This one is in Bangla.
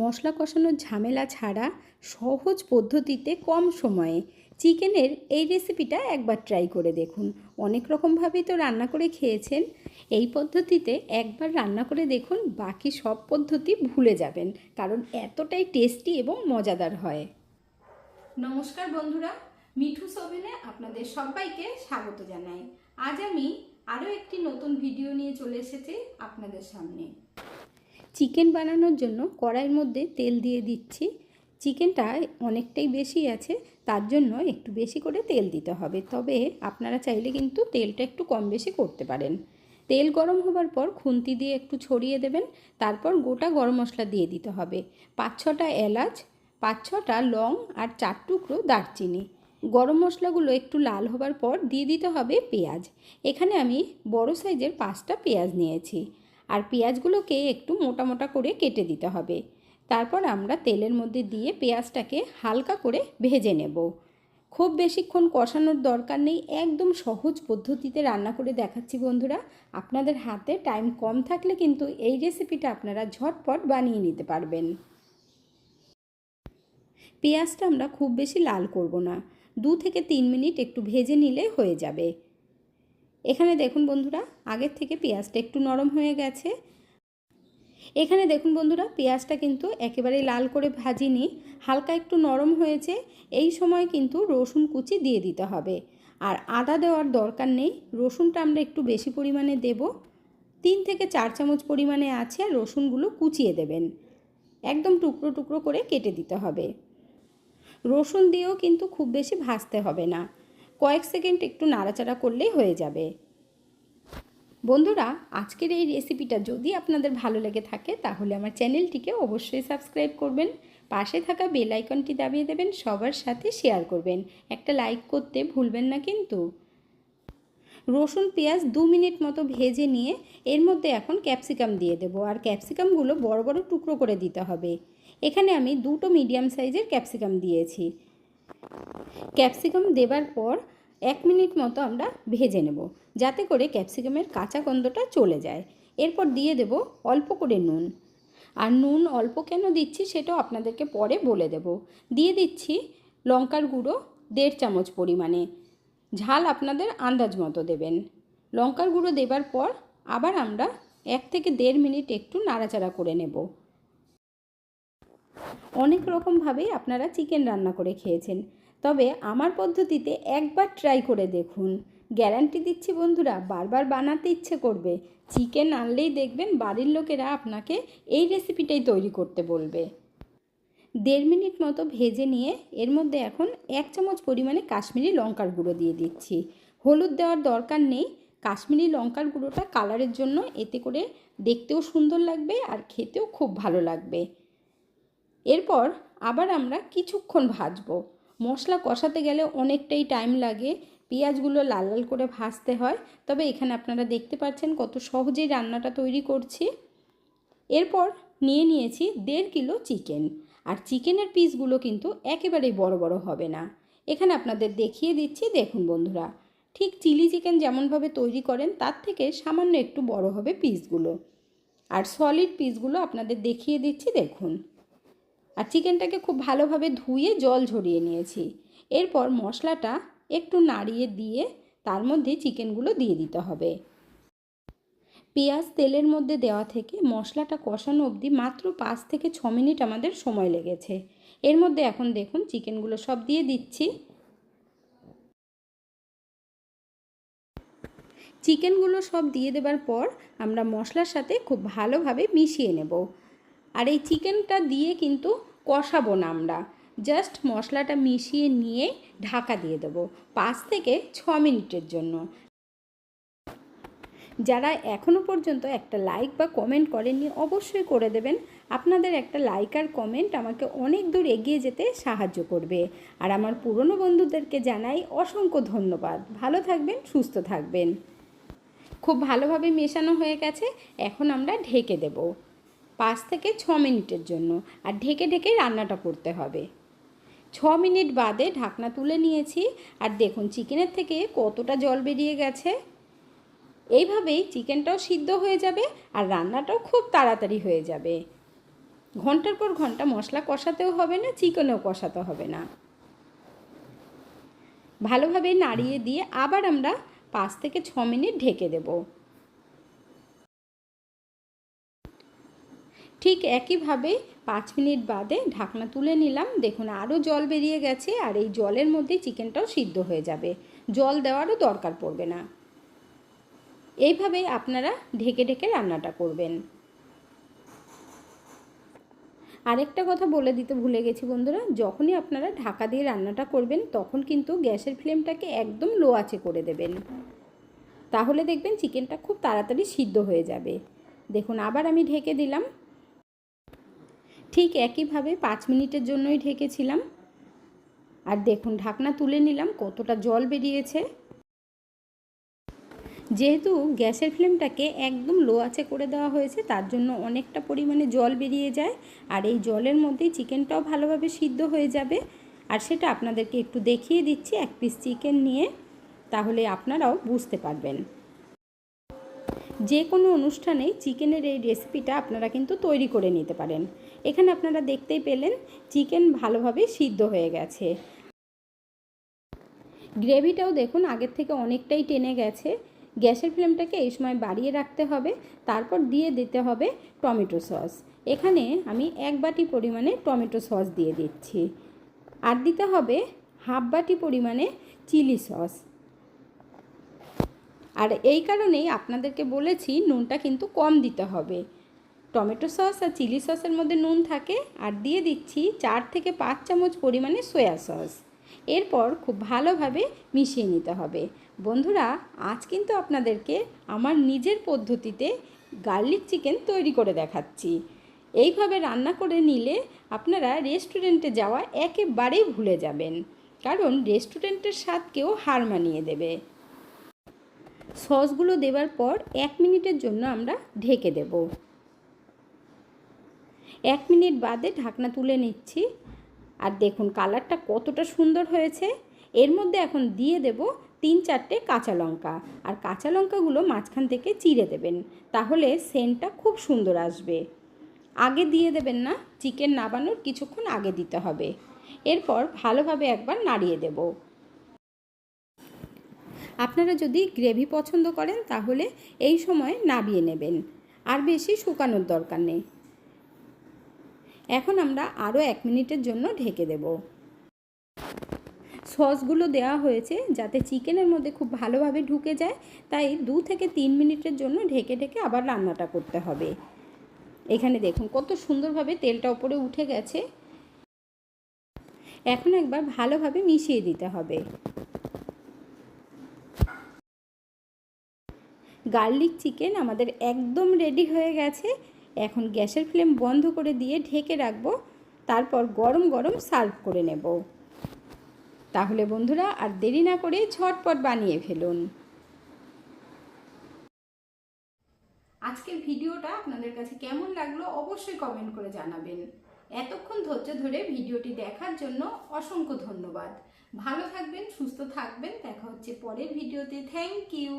মশলা কষানোর ঝামেলা ছাড়া সহজ পদ্ধতিতে কম সময়ে চিকেনের এই রেসিপিটা একবার ট্রাই করে দেখুন। অনেক রকমভাবেই তো রান্না করে খেয়েছেন। এই পদ্ধতিতে একবার রান্না করে দেখুন, বাকি সব পদ্ধতি ভুলে যাবেন, কারণ এতটাই টেস্টি এবং মজাদার হয়। নমস্কার বন্ধুরা, মিঠু সোভেনে আপনাদের সবাইকে স্বাগত জানাই। আজ আমি আরও একটি নতুন ভিডিও নিয়ে চলে এসেছি আপনাদের সামনে। চিকেন বানানোর জন্য কড়াইয়ের মধ্যে তেল দিয়ে দিচ্ছি। চিকেনটা অনেকটাই বেশি আছে, তার জন্য একটু বেশি করে তেল দিতে হবে। তবে আপনারা চাইলে কিন্তু তেলটা একটু কম বেশি করতে পারেন। তেল গরম হবার পর খুন্তি দিয়ে একটু ছড়িয়ে দেবেন, তারপর গোটা গরম মশলা দিয়ে দিতে হবে। পাঁচ ছটা এলাচ, পাঁচ ছটা লং আর চার টুকরো দারচিনি। গরম মশলাগুলো একটু লাল হবার পর দিয়ে দিতে হবে পেঁয়াজ। এখানে আমি বড় সাইজের পাঁচটা পেঁয়াজ নিয়েছি। আর পেঁয়াজগুলোকে একটু মোটা মোটা করে কেটে দিতে হবে। তারপর আমরা তেলের মধ্যে দিয়ে পেঁয়াজটাকে হালকা করে ভেজে নেব। খুব বেশিক্ষণ কষানোর দরকার নেই, একদম সহজ পদ্ধতিতে রান্না করে দেখাচ্ছি বন্ধুরা। আপনাদের হাতে টাইম কম থাকলে কিন্তু এই রেসিপিটা আপনারা ঝটপট বানিয়ে নিতে পারবেন। পেঁয়াজটা আমরা খুব বেশি লাল করব না, দু থেকে তিন মিনিট একটু ভেজে নিলে হয়ে যাবে। এখানে দেখুন বন্ধুরা, আগের থেকে পেঁয়াজটা একটু নরম হয়ে গেছে। এখানে দেখুন বন্ধুরা, পেঁয়াজটা কিন্তু একেবারেই লাল করে ভাজিনি, হালকা একটু নরম হয়েছে। এই সময় কিন্তু রসুন কুচি দিয়ে দিতে হবে। আর আদা দেওয়ার দরকার নেই, রসুনটা আমরা একটু বেশি পরিমাণে দেব। তিন থেকে চার চামচ পরিমাণে আছে আর রসুনগুলো কুচিয়ে দেবেন। একদম টুকরো টুকরো করে কেটে দিতে হবে। রসুন দিয়েও কিন্তু খুব বেশি ভাজতে হবে না। কয়েক সেকেন্ড একটু নাড়াচাড়া করলেই হয়ে যাবে। বন্ধুরা, আজকের এই রেসিপিটা যদি আপনাদের ভালো লেগে থাকে, তাহলে আমার চ্যানেলটিকে অবশ্যই সাবস্ক্রাইব করবেন, পাশে থাকা বেল আইকনটি দাবিয়ে দেবেন, সবার সাথে শেয়ার করবেন। একটা লাইক করতে ভুলবেন না কিন্তু। রসুন, পেঁয়াজ দু মিনিট মতো ভেজে নিয়ে এর মধ্যে এখন ক্যাপসিকাম দিয়ে দেব। আর ক্যাপসিকামগুলো বড় বড় টুকরো করে দিতে হবে। এখানে আমি দুটো মিডিয়াম সাইজের ক্যাপসিকাম দিয়েছি। ক্যাপসিকাম দেবার পর এক মিনিট মতো আমরা ভেজে নেব, যাতে করে ক্যাপসিকামের কাঁচা গন্ধটা চলে যায়। এরপর দিয়ে দেব অল্প করে নুন। আর নুন অল্প কেন দিচ্ছি সেটাও আপনাদেরকে পরে বলে দেব। দিয়ে দিচ্ছি লঙ্কার গুঁড়ো দেড় চামচ পরিমাণে। ঝাল আপনাদের আন্দাজ মতো দেবেন। লঙ্কার গুঁড়ো দেবার পর আবার আমরা এক থেকে দেড় মিনিট একটু নাড়াচাড়া করে নেব। অনেক রকমভাবেই আপনারা চিকেন রান্না করে খেয়েছেন। তবে আমার পদ্ধতিতে একবার ট্রাই করে দেখুন। গ্যারান্টি দিচ্ছি বন্ধুরা, বারবার বানাতে ইচ্ছে করবে। চিকেন আনলেই দেখবেন বাড়ির লোকেরা আপনাকে এই রেসিপিটাই তৈরি করতে বলবে। দেড় মিনিট মতো ভেজে নিয়ে এর মধ্যে এখন এক চামচ পরিমাণে কাশ্মীরি লঙ্কার গুঁড়ো দিয়ে দিচ্ছি। হলুদ দেওয়ার দরকার নেই। কাশ্মীরি লঙ্কার গুঁড়োটা কালারের জন্য এতে করে দেখতেও সুন্দর লাগবে আর খেতেও খুব ভালো লাগবে। এরপর আবার আমরা কিছুক্ষণ ভাজবো। মশলা কষাতে গেলে অনেকটাই টাইম লাগে। পেঁয়াজগুলো লাল লাল করে ভাজতে হয়। তবে এখানে আপনারা দেখতে পাচ্ছেন কত সহজেই রান্নাটা তৈরি করছি। এরপর নিয়ে নিয়েছি দেড় কিলো চিকেন। আর চিকেনের পিসগুলো কিন্তু একেবারেই বড় বড় হবে না। এখানে আপনাদের দেখিয়ে দিচ্ছি, দেখুন বন্ধুরা। ঠিক চিলি চিকেন যেমনভাবে তৈরি করেন, তার থেকে সামান্য একটু বড় হবে পিসগুলো। আর সলিড পিসগুলো আপনাদের দেখিয়ে দিচ্ছি, দেখুন। আর চিকেনটাকে খুব ভালোভাবে ধুয়ে জল ঝরিয়ে নিয়েছি। এরপর মশলাটা একটু নাড়িয়ে দিয়ে তার মধ্যে চিকেনগুলো দিয়ে দিতে হবে। পেঁয়াজ তেলের মধ্যে দেওয়া থেকে মশলাটা কষানো অবধি মাত্র পাঁচ থেকে ছ মিনিট আমাদের সময় লেগেছে। এর মধ্যে এখন দেখুন চিকেনগুলো সব দিয়ে দিচ্ছি। চিকেনগুলো সব দিয়ে দেবার পর আমরা মশলার সাথে খুব ভালোভাবে মিশিয়ে নেব। আর এই চিকেনটা দিয়ে কিন্তু কষাবো না আমরা। জাস্ট মশলাটা মিশিয়ে নিয়ে ঢাকা দিয়ে দেবো পাঁচ থেকে ছ মিনিটের জন্য। যারা এখনও পর্যন্ত একটা লাইক বা কমেন্ট করেননি, অবশ্যই করে দেবেন। আপনাদের একটা লাইক আর কমেন্ট আমাকে অনেক দূর এগিয়ে যেতে সাহায্য করবে। আর আমার পুরনো বন্ধুদেরকে জানাই অসংখ্য ধন্যবাদ। ভালো থাকবেন, সুস্থ থাকবেন। খুব ভালোভাবে মেশানো হয়ে গেছে, এখন আমরা ঢেকে দেবো। পাঁচ থেকে ছ মিনিটের জন্য আর ঢেকে ঢেকে রান্নাটা করতে হবে। ছ মিনিট বাদে ঢাকনা তুলে নিয়েছি আর দেখুন চিকেনের থেকে কতটা জল বেরিয়ে গেছে। এইভাবেই চিকেনটাও সিদ্ধ হয়ে যাবে আর রান্নাটাও খুব তাড়াতাড়ি হয়ে যাবে। ঘণ্টার পর ঘণ্টা মশলা কষাতেও হবে না, চিকেনেও কষাতে হবে না। ভালোভাবে নাড়িয়ে দিয়ে আবার আমরা পাঁচ থেকে ছ মিনিট ঢেকে দেব। ঠিক একইভাবে পাঁচ মিনিট বাদে ঢাকনা তুলে নিলাম। দেখুন, আরও জল বেরিয়ে গেছে আর এই জলের মধ্যে চিকেনটাও সিদ্ধ হয়ে যাবে। জল দেওয়ারও দরকার পড়বে না। এইভাবেই আপনারা ঢেকে ঢেকে রান্নাটা করবেন। আরেকটা কথা বলে দিতে ভুলে গেছি বন্ধুরা, যখনই আপনারা ঢাকা দিয়ে রান্নাটা করবেন, তখন কিন্তু গ্যাসের ফ্লেমটাকে একদম লো আঁচে করে দেবেন। তাহলে দেখবেন চিকেনটা খুব তাড়াতাড়ি সিদ্ধ হয়ে যাবে। দেখুন, আবার আমি ঢেকে দিলাম। ঠিক একইভাবে পাঁচ মিনিটের জন্যই ঢেকেছিলাম। আর দেখুন, ঢাকনা তুলে নিলাম, কতটা জল বেরিয়েছে। যেহেতু গ্যাসের ফ্লেমটাকে একদম লো আঁচে করে দেওয়া হয়েছে, তার জন্য অনেকটা পরিমাণে জল বেরিয়ে যায়। আর এই জলের মধ্যেই চিকেনটাও ভালোভাবে সিদ্ধ হয়ে যাবে। আর সেটা আপনাদেরকে একটু দেখিয়ে দিচ্ছি, এক পিস চিকেন নিয়ে। তাহলে আপনারাও বুঝতে পারবেন। যে কোনো অনুষ্ঠানে চিকেনের এই রেসিপিটা আপনারা কিন্তু তৈরি করে নিতে পারেন। এখানে আপনারা দেখতেই পেলেন চিকেন ভালোভাবে সিদ্ধ হয়ে গেছে। গ্রেভিটাও দেখুন আগের থেকে অনেকটাই টেনে গেছে। গ্যাসের ফ্লেমটাকে এই সময় বাড়িয়ে রাখতে হবে, তারপর দিয়ে দিতে হবে টমেটো সস। এখানে আমি এক বাটি পরিমাণে টমেটো সস দিয়ে দিচ্ছি। আর দিতে হবে হাফ বাটি পরিমাণে চিলি সস। আর এই কারণেই আপনাদেরকে বলেছি নুনটা কিন্তু কম দিতে হবে। টমেটো সস আর চিলি সসের মধ্যে নুন থাকে আর দিয়ে দিচ্ছি চার থেকে পাঁচ চামচ পরিমাণে সয়া সস। এরপর খুব ভালোভাবে মিশিয়ে নিতে হবে। বন্ধুরা, আজ কিন্তু আপনাদেরকে আমার নিজের পদ্ধতিতে গার্লিক চিকেন তৈরি করে দেখাচ্ছি। এইভাবে রান্না করে নিলে আপনারা রেস্টুরেন্টে যাওয়া একেবারেই ভুলে যাবেন। কারণ রেস্টুরেন্টের স্বাদকেও হার মানিয়ে দেবে। সসগুলো দেওয়ার পর এক মিনিটের জন্য আমরা ঢেকে দেব। এক মিনিট বাদে ঢাকনা তুলে নিচ্ছি। আর দেখুন কালারটা কতটা সুন্দর হয়েছে। এর মধ্যে এখন দিয়ে দেব তিন চারটে কাঁচা লঙ্কা। আর কাঁচা লঙ্কাগুলো মাঝখান থেকে চিড়ে দেবেন। তাহলে সেন্টটা খুব সুন্দর আসবে। আগে দিয়ে দেবেন না, চিকেন নাবানোর কিছুক্ষণ আগে দিতে হবে। এরপর ভালোভাবে একবার নাড়িয়ে দেব। আপনারা যদি গ্রেভি পছন্দ করেন তাহলে এই সময় নাবিয়ে নেবেন। আর বেশি শুকানোর দরকার নেই। এখন আমরা আরও এক মিনিটের জন্য ঢেকে দেব। সসগুলো দেওয়া হয়েছে যাতে চিকেনের মধ্যে খুব ভালোভাবে ঢুকে যায়। তাই দু থেকে তিন মিনিটের জন্য ঢেকে ঢেকে আবার রান্নাটা করতে হবে। এখানে দেখুন কত সুন্দরভাবে তেলটা ওপরে উঠে গেছে। এখন একবার ভালোভাবে মিশিয়ে দিতে হবে। গার্লিক চিকেন আমাদের একদম রেডি হয়ে গেছে। এখন গ্যাসের ফ্লেম বন্ধ করে দিয়ে ঢেকে রাখব। তারপর গরম গরম সার্ভ করে নেব। তাহলে বন্ধুরা, আর দেরি না করে ঝটপট বানিয়ে ফেলুন। আজকের ভিডিওটা আপনাদের কাছে কেমন লাগল অবশ্যই কমেন্ট করে জানাবেন। এতক্ষণ ধৈর্য ধরে ভিডিওটি দেখার জন্য অসংখ্য ধন্যবাদ। ভালো থাকবেন, সুস্থ থাকবেন। দেখা হচ্ছে পরের ভিডিওতে। Thank you